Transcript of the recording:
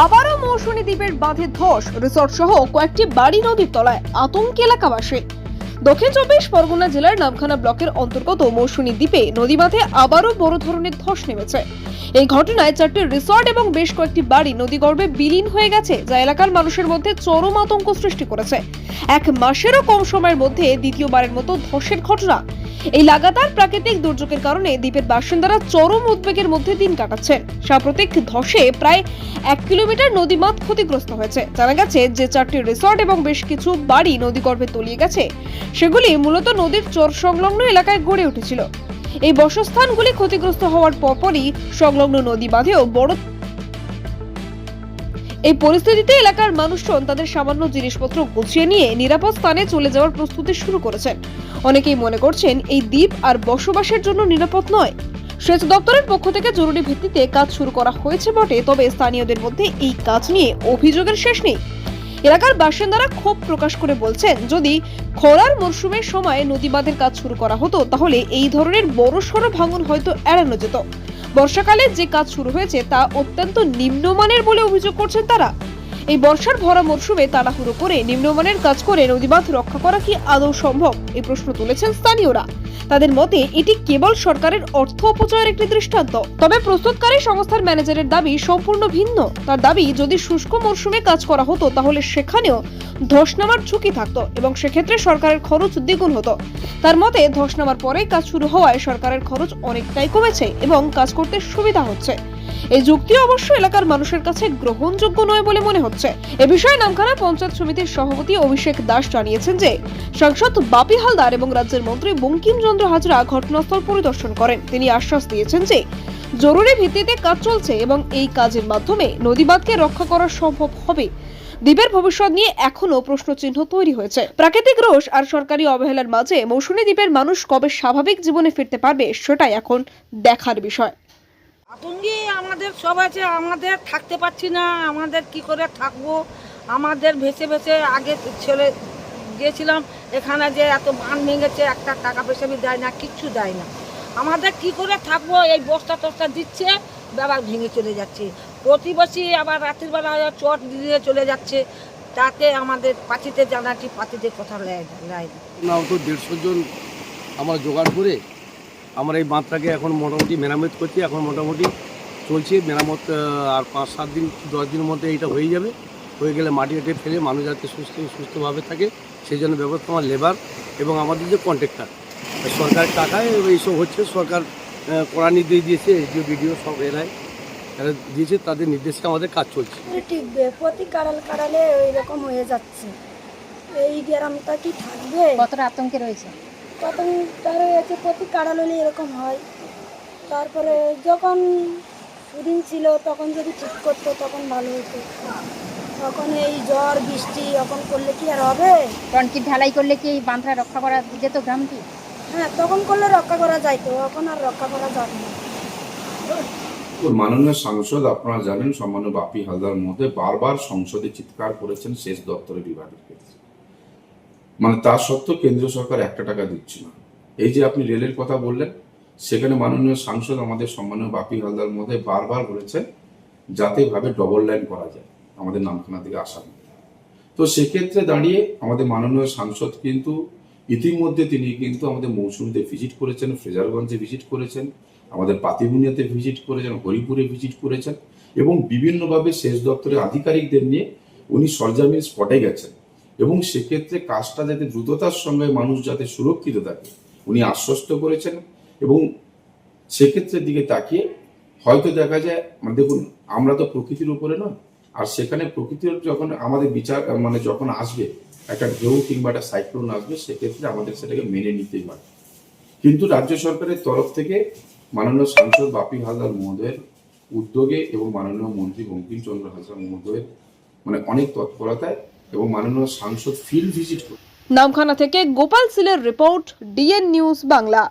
আবারও মৌসুমী দ্বীপের বাঁধে ধস রিসর্ট সহ কয়েকটি বাড়ি নদীর তলায় আতঙ্ক এলাকাবাসী। দক্ষিণ চব্বিশ পরগনা জেলার নামখানা ব্লকের অন্তর্গত মৌসুমী দ্বীপে নদী বাঁধে আবারও বড় ধরনের ধস নেমেছে। এই ঘটনায় চারটি রিসর্ট এবং বেশ কয়েকটি বাড়ি নদীগর্ভে বিলীন হয়ে গেছে, যা এলাকার মানুষের মধ্যে চরম আতঙ্ক সৃষ্টি করেছে। এক মাসেরও কম সময়ের মধ্যে দ্বিতীয়বারের মতো ধসের ঘটনা এই লাগাতার প্রাকৃতিক দুর্যোগের কারণে দ্বীপের বাসিন্দারা চরম উদ্বেগের মধ্যে দিন কাটাচ্ছেন। সাম্প্রতিক ধসে প্রায় এক কিলোমিটার নদীমাত ক্ষতিগ্রস্ত হয়েছে। জানা গেছে যে চারটি রিসর্ট এবং বেশ কিছু বাড়ি নদীগর্ভে তলিয়ে গেছে। সেগুলি মূলত নদীর চর সংলগ্ন এলাকায় গড়ে উঠেছিল। এই বসস্থানগুলি ক্ষতিগ্রস্ত হওয়ার পরপরই সংলগ্ন নদী বাঁধেও বড় এই পরিস্থিতিতে এলাকার মানুষজন তাদের সামান্য জিনিসপত্র গুছিয়ে নিয়ে নিরাপদ স্থানে চলে যাওয়ার প্রস্তুতি শুরু করেছেন। অনেকেই মনে করছেন এই দ্বীপ আর বসবাসের জন্য নিরাপদ নয়। সেচ দপ্তরের পক্ষ থেকে জরুরি ভিত্তিতে কাজ শুরু করা হয়েছে বটে, তবে স্থানীয়দের মধ্যে এই কাজ নিয়ে অভিযোগের শেষ নেই। এলাকার বাসিন্দারা ক্ষোভ প্রকাশ করে বলছেন, যদি খরার মরশুমের সময় নদী বাঁধের কাজ শুরু করা হতো, তাহলে এই ধরনের বড় সড়ো ভাঙন হয়তো এড়ানো যেত। বর্ষাকালে যে কাজ শুরু হয়েছে তা অত্যন্ত নিম্নমানের বলে অভিযোগ করছেন তারা। এই বর্ষার ভরা মরশুমে তাড়াহুড়ো করে নিম্নমানের কাজ করে নদীবাঁধ রক্ষা করা কি আদৌ সম্ভব? এই প্রশ্ন তুলেছেন স্থানীয়রা। তাদের মতে, এটি কেবল সরকারের অর্থ অপচয়ের একটি দৃষ্টান্ত। তবে প্রস্তুতকারী সংস্থার ম্যানেজারের দাবি সম্পূর্ণ ভিন্ন। তার দাবি, যদি শুষ্ক মরশুমে কাজ করা হতো, তাহলে সেখানেও ধস নামার ঝুঁকি থাকতো এবং সেক্ষেত্রে সরকারের খরচ দ্বিগুণ হতো। তার মতে, ধস নামার পরেই কাজ শুরু হওয়ায় সরকারের খরচ অনেকটাই কমেছে এবং কাজ করতে সুবিধা হচ্ছে। এই যুক্তি অবশ্য এলাকার মানুষের কাছে গ্রহণযোগ্য নয় বলে মনে হচ্ছে। এ বিষয়ে নামখানা পঞ্চায়েত সমিতির সভাপতি অভিষেক দাস জানিয়েছেন যে, সাংসদ বাপি হালদার এবং রাজ্যের মন্ত্রী বঙ্কিমচন্দ্র হাজরা ঘটনাস্থল পরিদর্শন করেন। তিনি আশ্বাস দিয়েছেন যে, জরুরি ভিত্তিতে কাজ চলছে এবং এই কাজের মাধ্যমে নদীবাদকে রক্ষা করা সম্ভব হবে। দ্বীপের ভবিষ্যৎ নিয়ে এখনও প্রশ্নচিহ্ন তৈরি হয়েছে। প্রাকৃতিক রোষ আর সরকারি অবহেলার মাঝে মৌসুমী দ্বীপের মানুষ কবে স্বাভাবিক জীবনে ফিরতে পারবে, সেটাই এখন দেখার বিষয়। আমাদের সব আছে, আমাদের থাকতে পারছি না, আমাদের কি করে থাকব? আমাদের ভেসে ভেসে আগে ছেলে গিয়েছিলাম এখানে যে এত বান ভেঙেছে, একটা টাকা পয়সা দেয় না, কিচ্ছু দেয় না। আমাদের কি করে থাকব? এই বস্তা টস্তা দিচ্ছে, আবার ভেঙে চলে যাচ্ছে। প্রতিবেশী আবার রাতের বেলা চট দিয়ে চলে যাচ্ছে, তাতে আমাদের পাতিতে জানাটি পাতিতে কথা লেয় লেয় না। না তো দেড়শো জন আমরা জোগাড় করে, আমরা এই বাঁধটাকে এখন মোটামুটি মেরামত করছি, এখন মোটামুটি চলছে মেরামত আর পাঁচ সাত দিন দশ দিনের মধ্যে এটা হয়ে যাবে। হয়ে গেলে মাটি কেটে ফেলে মানুষ যাতে সুস্থ সুস্থভাবে থাকে সেই জন্য ব্যবস্থা আমার লেবার এবং আমাদের যে কন্ট্রাক্টর। সরকারের টাকায় এইসব হচ্ছে সরকার কড়া নির্দেশ দিয়েছে এসডিও বিডিও সব এরাই এরা দিয়েছে তাদের নির্দেশে আমাদের কাজ চলছে। টিকবে প্রতি কাড়াল কাড়ালে ওই রকম হয়ে যাচ্ছে। এই গ্রামটা কি থাকবে? কতটা আতঙ্কে রয়েছে? রয়েছে প্রতি কাড়াল হলে এরকম হয়। তারপরে যখন সুদিন ছিল তখন যদি ঠিক করতো তখন ভালো হতো। তখন এই ঝড় বৃষ্টি এখন করলে কি আর হবে? কনক্রিট ঢালাই করলে কি এই বাঁধটা রক্ষা করা যেত গ্রামটি? হ্যাঁ তখন করলে রক্ষা করা যাইতো এখন আর রক্ষা করা যাবে না। মাননীয় সাংসদ আপনারা জানেন সম্মান্য বাপি হালদার মধ্যে বারবার সংসদে চিৎকার করেছেন শেষ দপ্তরের বিভাগের ক্ষেত্রে। মানে তা সত্ত্বেও কেন্দ্রীয় সরকার একটা টাকা দিচ্ছে না। এই যে আপনি রেলের কথা বললেন সেখানে মাননীয় সাংসদ আমাদের সম্মানীয় বাপি হালদার মধ্যে বারবার বলেছেন যাতে ভাবে ডবল লাইন করা যায়, আমাদের নামখানা থেকে আসাম তো সেক্ষেত্রে দাঁড়িয়ে আমাদের মাননীয় সাংসদ কিন্তু ইতিমধ্যে তিনি কিন্তু আমাদের মৌসুমীতে ভিজিট করেছেন, ফ্রেজারগঞ্জে ভিজিট করেছেন, আমাদের পাতিবুনিয়াতে ভিজিট করেছেন, হরিপুরে ভিজিট করেছেন এবং বিভিন্নভাবে সেচ দপ্তরের আধিকারিকদের নিয়ে উনি সরজামিন স্পটে গেছেন। এবং সেক্ষেত্রে কাজটা যাতে দ্রুততার সঙ্গে মানুষ যাতে সুরক্ষিত থাকে, উনি আশ্বস্ত করেছেন। এবং সেক্ষেত্রের দিকে তাকিয়ে হয়তো দেখা যায় মানে দেখুন, আমরা তো প্রকৃতির উপরে নয়। আর সেখানে প্রকৃতির যখন আমাদের বিচার মানে যখন আসবে, একটা ঢেউ কিংবা একটা সাইক্লোন আসবে, সেক্ষেত্রে আমাদের সেটাকে মেনে নিতেই হয়। কিন্তু রাজ্য সরকারের তরফ থেকে মাননীয় সাংসদ বাপি হালদার মহোদয়ের উদ্যোগে এবং মাননীয় মন্ত্রী বঙ্কিমচন্দ্র হাজরা মহোদয়ের মানে অনেক তৎপরতায় এবং মাননীয় সাংসদ ফিল্ড ভিজিট করে। নামখানা থেকে গোপাল সিলের রিপোর্ট ডিএন নিউজ বাংলা।